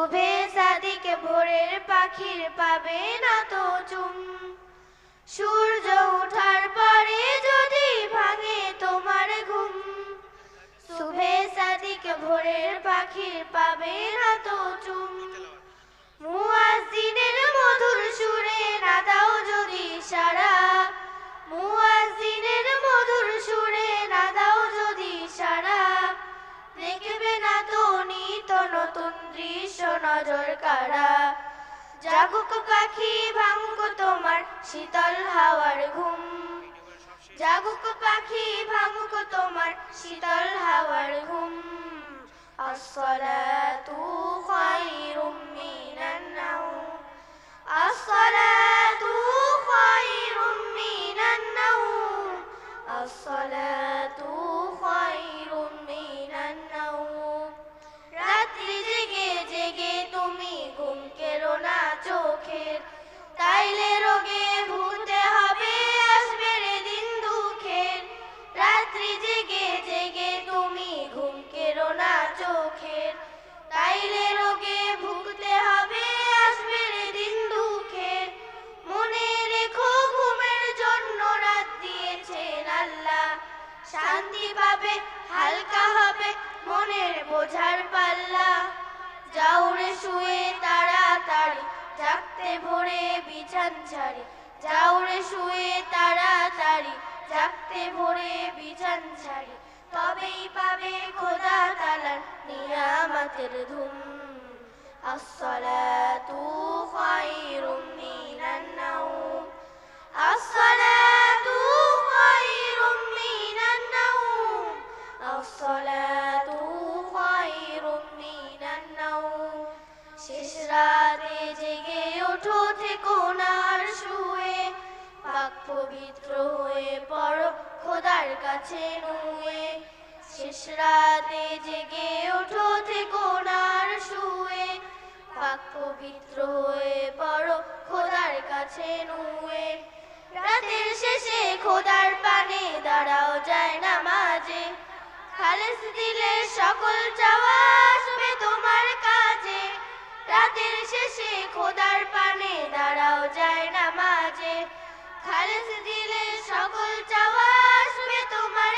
শুভে সাদিকে ভোরের পাখির পাবে না তো চুম। সূর্য ওঠার পরে যদি ভাঙে তোমার ঘুম। শুভে সাদিকে ভোরের পাখির পাবে না নজর কারা জাগুক পাখি ভাঙ্গু তোমার শীতল হাওয়ার ঘুম। জাগুক পাখি ভাঙ্গো তোমার শীতল হাওয়ার ঘুম। আসসালাতু তাইলে রোগে ভুতে হবে আসবে রে দিন দুঃখের। রাত্রি জেগে জেগে তুমি ঘুম কেড়ো না চোখের। তাইলে রোগে ভুগতে হবে আসবে রে দিন দুঃখের। মনে রেখো ঘুমের জন্য রাত দিয়েছেন আল্লাহ। শান্তি পাবে, হালকা হবে মনের বোঝার পাল্লা। যাওরে শুয়ে তাড়াতাড়ি জাগতে ভোরে বিছান ছাড়ি। যাও রে শুয়ে তাড়াতাড়ি, জাগতে ভোরে বিছান ছাড়ি। তবেই পাবে খোদা তালার নিয়ামতের ধুম। আসসালাতু খায়রুম মিনান নাউম আসসালাতু পবিত্র হয়ে পড়ো, খোদার কাছে নুয়ে। শেষ রাতে জেগে ওঠো থেকো না আর শুয়ে। পাক পবিত্র হয়ে পড়ো, খোদার কাছে নুয়ে। রাতের শেষে খোদার পানে দাঁড়াও যায় না মাঝে খালেস দিলে সকল খালেস সকল চাওয়া আসবে তোমার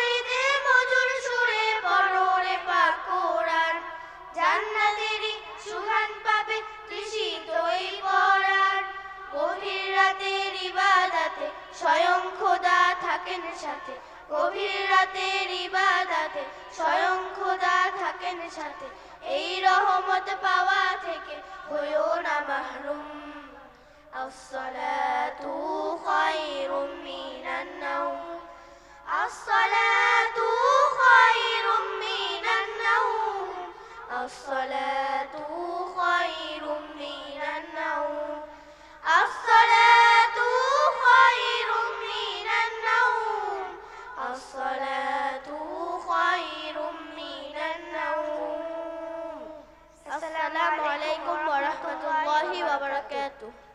হৃদে মধুর সুরে পাবে গভীর রাতের স্বয়ং খোদা থাকেন সাথে। গভীর রাতের ইবাদাতে স্বয়ং খোদা থাকেন সাথে। এই রহমত পাওয়া আসসালাতু খায়রুম মিনান নাওম আসসালাতু খায়রুম মিনান নাওম আসসালাতু খায়রুম মিনান নাওম আসসালাতু খায়রুম মিনান নাওম আসসালাতু খায়রুম মিনান নাওম আসসালামু আলাইকুম ওয়া রাহমাতুল্লাহি ওয়া বারাকাতুহু